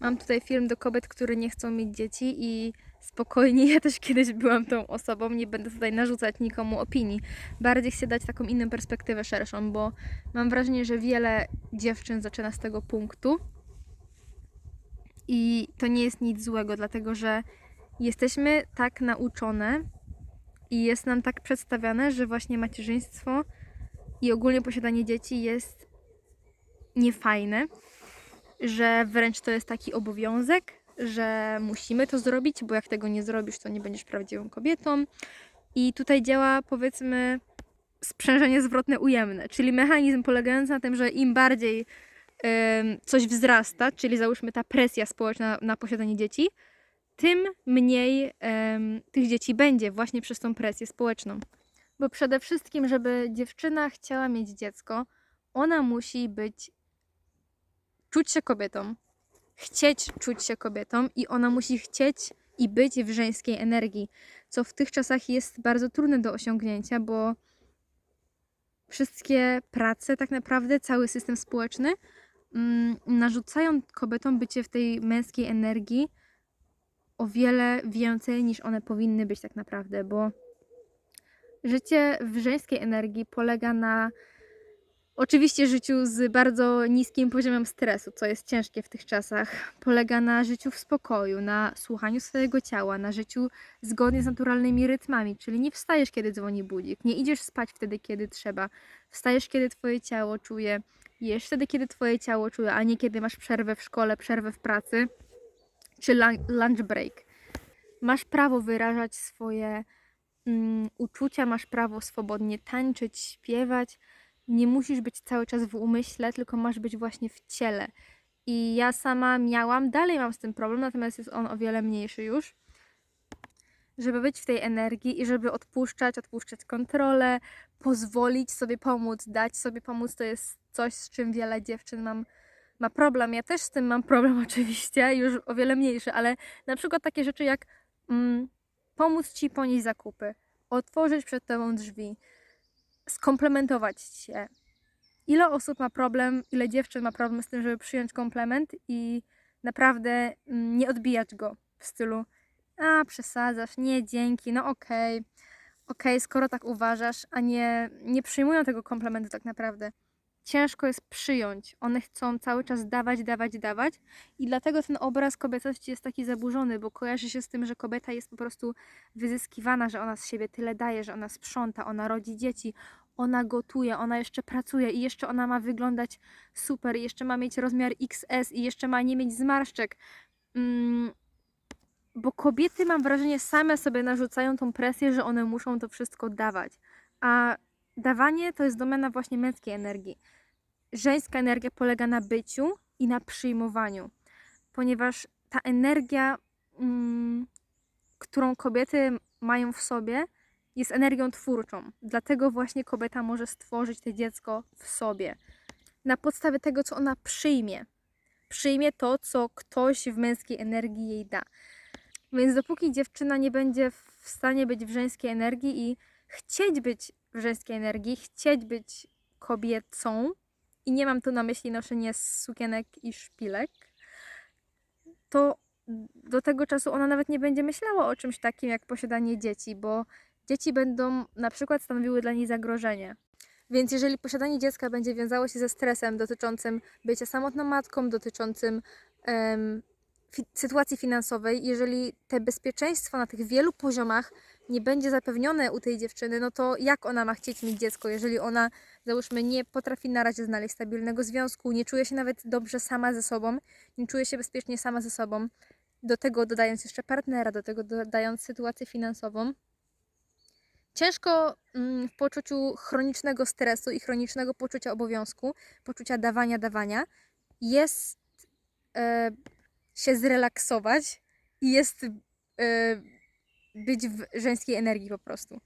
Mam tutaj film do kobiet, które nie chcą mieć dzieci i spokojnie, ja też kiedyś byłam tą osobą, nie będę tutaj narzucać nikomu opinii. Bardziej chcę dać taką inną perspektywę szerszą, bo mam wrażenie, że wiele dziewczyn zaczyna z tego punktu i to nie jest nic złego, dlatego że jesteśmy tak nauczone i jest nam tak przedstawiane, że właśnie macierzyństwo i ogólnie posiadanie dzieci jest niefajne, że wręcz to jest taki obowiązek, że musimy to zrobić, bo jak tego nie zrobisz, to nie będziesz prawdziwą kobietą. I tutaj działa powiedzmy sprzężenie zwrotne ujemne, czyli mechanizm polegający na tym, że im bardziej em, coś wzrasta, czyli załóżmy ta presja społeczna na posiadanie dzieci, tym mniej em, tych dzieci będzie właśnie przez tą presję społeczną. Bo przede wszystkim, żeby dziewczyna chciała mieć dziecko, ona musi być, czuć się kobietą, chcieć czuć się kobietą i ona musi chcieć i być w żeńskiej energii, co w tych czasach jest bardzo trudne do osiągnięcia, bo wszystkie prace, tak naprawdę cały system społeczny mm, narzucają kobietom bycie w tej męskiej energii o wiele więcej niż one powinny być tak naprawdę, bo życie w żeńskiej energii polega na oczywiście życiu z bardzo niskim poziomem stresu, co jest ciężkie w tych czasach. Polega na życiu w spokoju, na słuchaniu swojego ciała, na życiu zgodnie z naturalnymi rytmami, czyli nie wstajesz, kiedy dzwoni budzik, nie idziesz spać wtedy, kiedy trzeba, wstajesz, kiedy twoje ciało czuje, jesz wtedy, kiedy twoje ciało czuje, a nie kiedy masz przerwę w szkole, przerwę w pracy czy lun- lunch break. Masz prawo wyrażać swoje mm, uczucia, masz prawo swobodnie tańczyć, śpiewać. Nie musisz być cały czas w umyśle, tylko masz być właśnie w ciele. I ja sama miałam, dalej mam z tym problem, natomiast jest on o wiele mniejszy już. Żeby być w tej energii i żeby odpuszczać, odpuszczać kontrolę, pozwolić sobie pomóc, dać sobie pomóc, to jest coś, z czym wiele dziewczyn mam ma problem. Ja też z tym mam problem oczywiście, już o wiele mniejszy, ale na przykład takie rzeczy jak mm, pomóc ci ponieść zakupy, otworzyć przed tobą drzwi, skomplementować cię. Ile osób ma problem, ile dziewczyn ma problem z tym, żeby przyjąć komplement i naprawdę mm, nie odbijać go w stylu a przesadzasz, nie dzięki, no okej, okej, skoro tak uważasz, a nie, nie przyjmują tego komplementu tak naprawdę ciężko jest przyjąć. One chcą cały czas dawać, dawać, dawać. I dlatego ten obraz kobiecości jest taki zaburzony, bo kojarzy się z tym, że kobieta jest po prostu wyzyskiwana, że ona z siebie tyle daje, że ona sprząta, ona rodzi dzieci, ona gotuje, ona jeszcze pracuje i jeszcze ona ma wyglądać super, i jeszcze ma mieć rozmiar XS i jeszcze ma nie mieć zmarszczek. Mm, bo kobiety, mam wrażenie, same sobie narzucają tą presję, że one muszą to wszystko dawać. A dawanie to jest domena właśnie męskiej energii żeńska energia polega na byciu i na przyjmowaniu, ponieważ ta energia, mm, którą kobiety mają w sobie, jest energią twórczą. Dlatego właśnie kobieta może stworzyć to dziecko w sobie. Na podstawie tego, co ona przyjmie. Przyjmie to, co ktoś w męskiej energii jej da. Więc dopóki dziewczyna nie będzie w stanie być w żeńskiej energii i chcieć być w żeńskiej energii, chcieć być kobiecą, i nie mam tu na myśli noszenie sukienek i szpilek, to do tego czasu ona nawet nie będzie myślała o czymś takim jak posiadanie dzieci, bo dzieci będą na przykład stanowiły dla niej zagrożenie. Więc jeżeli posiadanie dziecka będzie wiązało się ze stresem dotyczącym bycia samotną matką, dotyczącym em, fi- sytuacji finansowej, jeżeli te bezpieczeństwo na tych wielu poziomach nie będzie zapewnione u tej dziewczyny, no to jak ona ma chcieć mieć dziecko, jeżeli ona, załóżmy, nie potrafi na razie znaleźć stabilnego związku, nie czuje się nawet dobrze sama ze sobą, nie czuje się bezpiecznie sama ze sobą, do tego dodając jeszcze partnera, do tego dodając sytuację finansową. Ciężko mm, w poczuciu chronicznego stresu i chronicznego poczucia obowiązku, poczucia dawania, dawania, jest e, się zrelaksować i jest e, być w żeńskiej energii po prostu.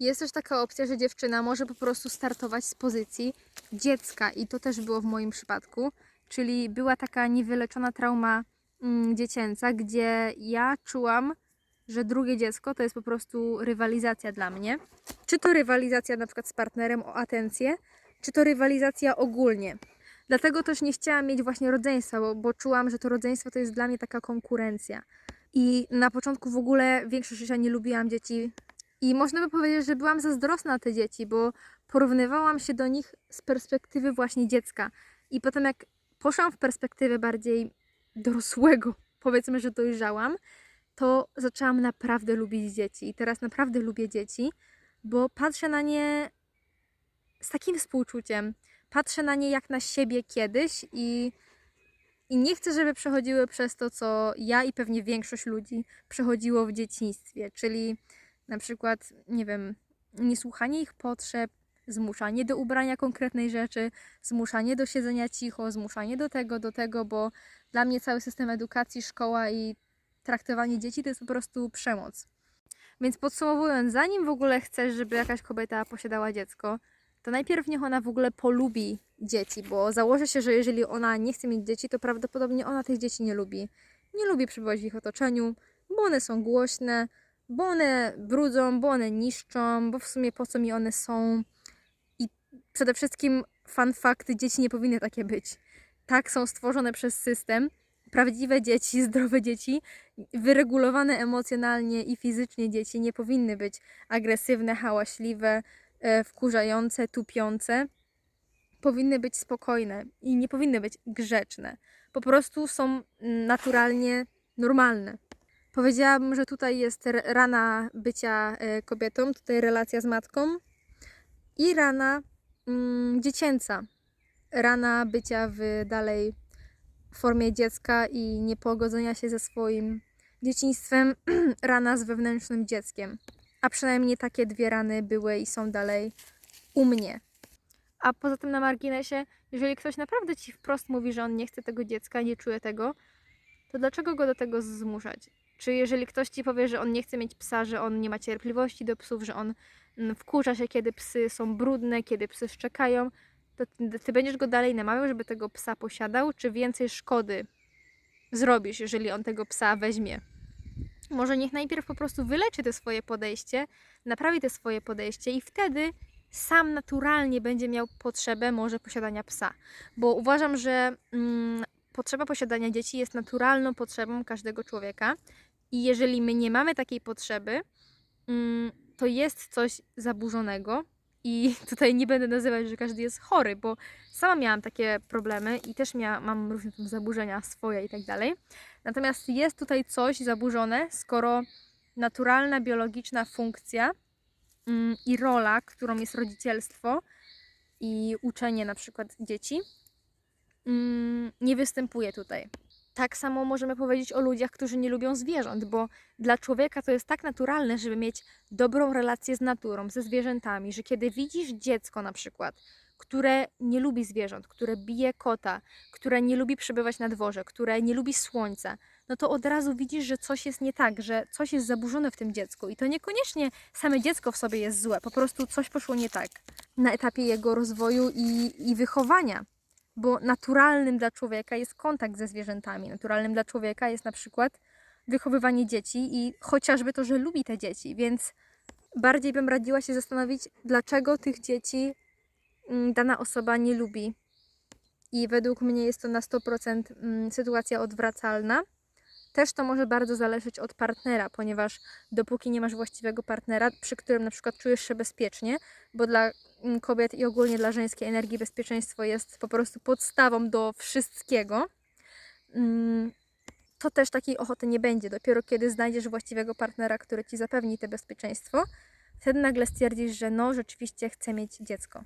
Jest też taka opcja, że dziewczyna może po prostu startować z pozycji dziecka i to też było w moim przypadku, czyli była taka niewyleczona trauma mm, dziecięca, gdzie ja czułam, że drugie dziecko to jest po prostu rywalizacja dla mnie. Czy to rywalizacja na przykład z partnerem o atencję, czy to rywalizacja ogólnie. Dlatego też nie chciałam mieć właśnie rodzeństwa, bo, bo czułam, że to rodzeństwo to jest dla mnie taka konkurencja. I na początku w ogóle większość życia nie lubiłam dzieci. I można by powiedzieć, że byłam zazdrosna na te dzieci, bo porównywałam się do nich z perspektywy właśnie dziecka. I potem jak poszłam w perspektywę bardziej dorosłego, powiedzmy, że dojrzałam, to zaczęłam naprawdę lubić dzieci. I teraz naprawdę lubię dzieci, bo patrzę na nie z takim współczuciem. Patrzę na nie jak na siebie kiedyś i, i nie chcę, żeby przechodziły przez to, co ja i pewnie większość ludzi przechodziło w dzieciństwie, czyli na przykład, nie wiem, niesłuchanie ich potrzeb, zmuszanie do ubrania konkretnej rzeczy, zmuszanie do siedzenia cicho, zmuszanie do tego, do tego, bo dla mnie cały system edukacji, szkoła i traktowanie dzieci to jest po prostu przemoc. Więc podsumowując, zanim w ogóle chcesz, żeby jakaś kobieta posiadała dziecko, to najpierw niech ona w ogóle polubi dzieci, bo założę się, że jeżeli ona nie chce mieć dzieci, to prawdopodobnie ona tych dzieci nie lubi. Nie lubi przebywać w ich otoczeniu, bo one są głośne, bo one brudzą, bo one niszczą, bo w sumie po co mi one są. I przede wszystkim fun fact, dzieci nie powinny takie być. Tak są stworzone przez system. Prawdziwe dzieci, zdrowe dzieci, wyregulowane emocjonalnie i fizycznie dzieci nie powinny być agresywne, hałaśliwe, e, wkurzające, tupiące. Powinny być spokojne i nie powinny być grzeczne. Po prostu są naturalnie normalne. Powiedziałabym, że tutaj jest rana bycia e, kobietą, tutaj relacja z matką i rana mm, dziecięca. Rana bycia w dalej formie dziecka i niepogodzenia się ze swoim dzieciństwem, rana z wewnętrznym dzieckiem. A przynajmniej takie dwie rany były i są dalej u mnie. A poza tym na marginesie, jeżeli ktoś naprawdę ci wprost mówi, że on nie chce tego dziecka, nie czuje tego, to dlaczego go do tego zmuszać? Czy jeżeli ktoś ci powie, że on nie chce mieć psa, że on nie ma cierpliwości do psów, że on mm, wkurza się, kiedy psy są brudne, kiedy psy szczekają, to ty, będziesz go dalej namawiał, żeby tego psa posiadał, czy więcej szkody zrobisz, jeżeli on tego psa weźmie? Może niech najpierw po prostu wyleczy te swoje podejście, naprawi te swoje podejście i wtedy sam naturalnie będzie miał potrzebę może posiadania psa. Bo uważam, że mm, potrzeba posiadania dzieci jest naturalną potrzebą każdego człowieka i jeżeli my nie mamy takiej potrzeby, mm, to jest coś zaburzonego i tutaj nie będę nazywać, że każdy jest chory, bo sama miałam takie problemy i też mia, mam różne tam zaburzenia swoje i tak dalej. Natomiast jest tutaj coś zaburzone, skoro naturalna, biologiczna funkcja mm, i rola, którą jest rodzicielstwo i uczenie na przykład dzieci, mm, nie występuje tutaj. Tak samo możemy powiedzieć o ludziach, którzy nie lubią zwierząt, bo dla człowieka to jest tak naturalne, żeby mieć dobrą relację z naturą, ze zwierzętami, że kiedy widzisz dziecko na przykład, które nie lubi zwierząt, które bije kota, które nie lubi przebywać na dworze, które nie lubi słońca, no to od razu widzisz, że coś jest nie tak, że coś jest zaburzone w tym dziecku. I to niekoniecznie same dziecko w sobie jest złe, po prostu coś poszło nie tak na etapie jego rozwoju i, i wychowania. Bo naturalnym dla człowieka jest kontakt ze zwierzętami. Naturalnym dla człowieka jest na przykład wychowywanie dzieci i chociażby to, że lubi te dzieci. Więc bardziej bym radziła się zastanowić, dlaczego tych dzieci mm, dana osoba nie lubi. I według mnie jest to na 100% mm, sytuacja odwracalna. Też to może bardzo zależeć od partnera, ponieważ dopóki nie masz właściwego partnera, przy którym na przykład czujesz się bezpiecznie, bo dla mm, kobiet i ogólnie dla żeńskiej energii bezpieczeństwo jest po prostu podstawą do wszystkiego, mm, to też takiej ochoty nie będzie. Dopiero kiedy znajdziesz właściwego partnera, który ci zapewni to bezpieczeństwo, wtedy nagle stwierdzisz, że no, rzeczywiście chcę mieć dziecko.